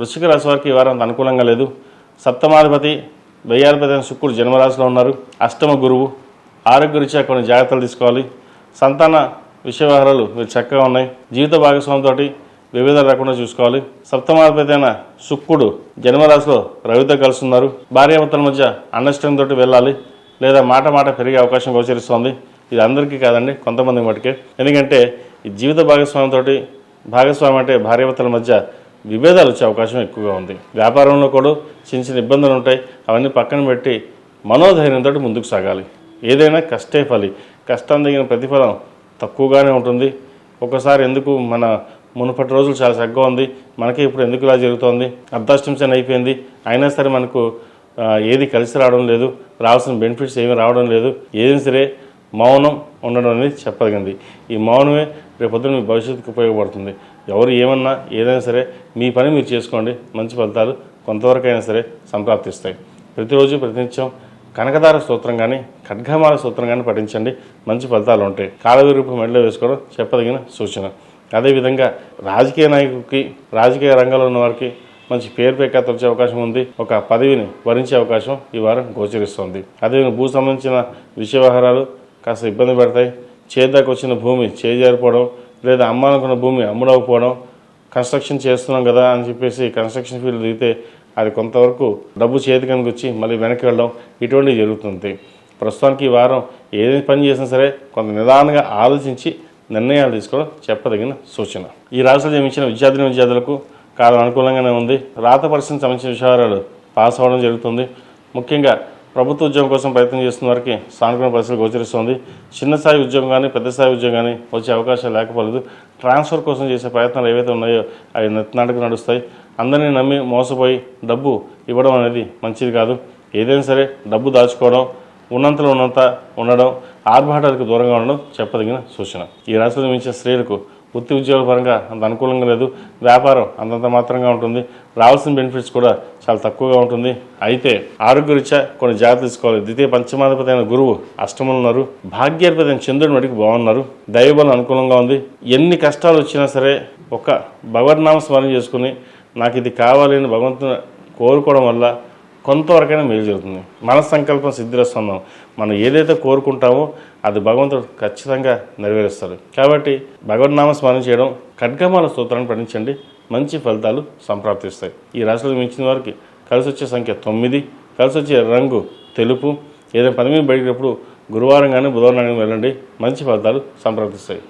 వృశ్చిక రాశి వారికి ఈ వారం అనుకూలంగా లేదు. సప్తమాధిపతి వెయ్యాధిపతి అయిన శుక్రుడు జన్మరాశిలో ఉన్నారు. అష్టమ గురువు ఆరోగ్య రీత్యా కొన్ని జాగ్రత్తలు తీసుకోవాలి. సంతాన విషయ వ్యవహారాలు మీరు చక్కగా ఉన్నాయి. జీవిత భాగస్వామితో వివిధ రాకుండా చూసుకోవాలి. సప్తమాధిపతి అయిన శుక్రుడు జన్మరాశిలో రవితో కలుస్తున్నారు భార్యాభర్తల మధ్య అండర్స్టాండింగ్ తోటి వెళ్ళాలి. లేదా మాట మాట పెరిగే అవకాశం గోచరిస్తోంది. ఇది అందరికీ కాదండి కొంతమంది మటుకే. ఎందుకంటే ఈ జీవిత భాగస్వామితోటి భాగస్వామి అంటే భార్యాభర్తల మధ్య విభేదాలు వచ్చే అవకాశం ఎక్కువగా ఉంది. వ్యాపారంలో కూడా చిన్న చిన్న ఇబ్బందులు ఉంటాయి. అవన్నీ పక్కన పెట్టి మనోధైర్యంతో ముందుకు సాగాలి. ఏదైనా కష్టే ఫలి. కష్టం తగిన ప్రతిఫలం తక్కువగానే ఉంటుంది. ఒక్కసారి ఎందుకు మన మునుపటి రోజులు చాలా చక్కగా ఉంది. మనకి ఇప్పుడు ఎందుకు ఇలా జరుగుతోంది? అర్ధాష్టంశన అయిపోయింది. అయినా సరే మనకు ఏది కలిసి రావడం లేదు. రావాల్సిన బెనిఫిట్స్ ఏమీ రావడం లేదు. ఏదైనా సరే మౌనం ఉండడం అనేది చెప్పగలిగింది ఈ మౌనమే రేపొద్దున మీ భవిష్యత్తుకు ఉపయోగపడుతుంది. ఎవరు ఏమన్నా ఏదైనా సరే మీ పని మీరు చేసుకోండి మంచి ఫలితాలు కొంతవరకు అయినా సరే సంప్రాప్తిస్తాయి. ప్రతిరోజు ప్రతినిత్యం కనకదార స్తోత్రం కానీ ఖడ్గమాల స్తోత్రం కానీ పఠించండి మంచి ఫలితాలు ఉంటాయి. కాలవిరూపు మెడలో వేసుకోవడం చెప్పదగిన సూచన. అదేవిధంగా రాజకీయ నాయకుడికి రాజకీయ రంగంలో ఉన్న వారికి మంచి పేరు ప్రఖ్యాత వచ్చే అవకాశం ఉంది. ఒక పదవిని వరించే అవకాశం ఈ వారం గోచరిస్తోంది. అదేవిధంగా భూ సంబంధించిన విషయ వ్యవహారాలు కాస్త ఇబ్బంది పడతాయి. చేద్దాకు వచ్చిన భూమి చేజారిపోవడం లేదా అమ్మాలనుకున్న భూమి అమ్ముడవకపోవడం కన్స్ట్రక్షన్ చేస్తున్నాం కదా అని చెప్పేసి కన్స్ట్రక్షన్ ఫీల్డ్ దిగితే అది కొంతవరకు డబ్బు చేతికనికి వచ్చి మళ్ళీ వెనక్కి వెళ్ళడం ఇటువంటివి జరుగుతుంది. ప్రస్తుతానికి ఈ వారం ఏది పని చేసినా సరే కొంత నిదానంగా ఆలోచించి నిర్ణయాలు తీసుకోవడం చెప్పదగిన సూచన. ఈ రాష్ట్రంలో జన్మించిన విద్యార్థిని విద్యార్థులకు కాలం అనుకూలంగానే ఉంది. రాత పరిస్థితికి సంబంధించిన విషయాలు పాస్ అవ్వడం జరుగుతుంది. ముఖ్యంగా ప్రభుత్వ ఉద్యోగం కోసం ప్రయత్నం చేస్తున్న వారికి సానుకూల పరిస్థితులు గోచరిస్తోంది. చిన్న స్థాయి ఉద్యోగం కానీ పెద్ద స్థాయి ఉద్యోగం కానీ వచ్చే అవకాశాలు లేకపోలేదు. ట్రాన్స్ఫర్ కోసం చేసే ప్రయత్నాలు ఏవైతే ఉన్నాయో అవి నెత్తనాటకు నడుస్తాయి. అందరినీ నమ్మి మోసపోయి డబ్బు ఇవ్వడం అనేది మంచిది కాదు. ఏదైనా సరే డబ్బు దాచుకోవడం ఉన్నంతలో ఉన్నంత ఉండడం ఆర్భాటాలకు దూరంగా ఉండడం చెప్పదగిన సూచన. ఈ రాశిలో మించిన స్త్రీలకు వృత్తి ఉద్యోగ పరంగా అంత అనుకూలంగా లేదు. వ్యాపారం అంతంత మాత్రంగా ఉంటుంది. రావాల్సిన బెనిఫిట్స్ కూడా చాలా తక్కువగా ఉంటుంది. అయితే ఆరోగ్యరీత్యా కొన్ని జాగ్రత్తలు తీసుకోవాలి. ద్వితీయ పంచమాధిపతి అయిన గురువు అష్టములు ఉన్నారు. భాగ్యాధిపతి అయిన చంద్రుడి మటుకు బాగున్నారు. దైవబలం అనుకూలంగా ఉంది. ఎన్ని కష్టాలు వచ్చినా సరే ఒక భగవద్నామ స్మరణ చేసుకుని నాకు ఇది కావాలి అని భగవంతుని కోరుకోవడం వల్ల కొంతవరకైనా మేలు జరుగుతుంది. మన సంకల్పం సిద్ధిరస్తున్నాం మనం ఏదైతే కోరుకుంటామో అది భగవంతుడు ఖచ్చితంగా నెరవేరుస్తారు. కాబట్టి భగవద్నామ స్మరణ చేయడం ఖడ్గమాల స్తోత్రాన్ని పఠించండి. మంచి ఫలితాలు సంప్రాప్తిస్తాయి. ఈ రాశులకు మించిన వారికి కలిసి వచ్చే సంఖ్య తొమ్మిది కలిసి వచ్చే రంగు తెలుపు. ఏదైనా పని మీద బయటప్పుడు గురువారం కానీ బుధవారం కానీ వెళ్ళండి. మంచి ఫలితాలు సంప్రాప్తిస్తాయి.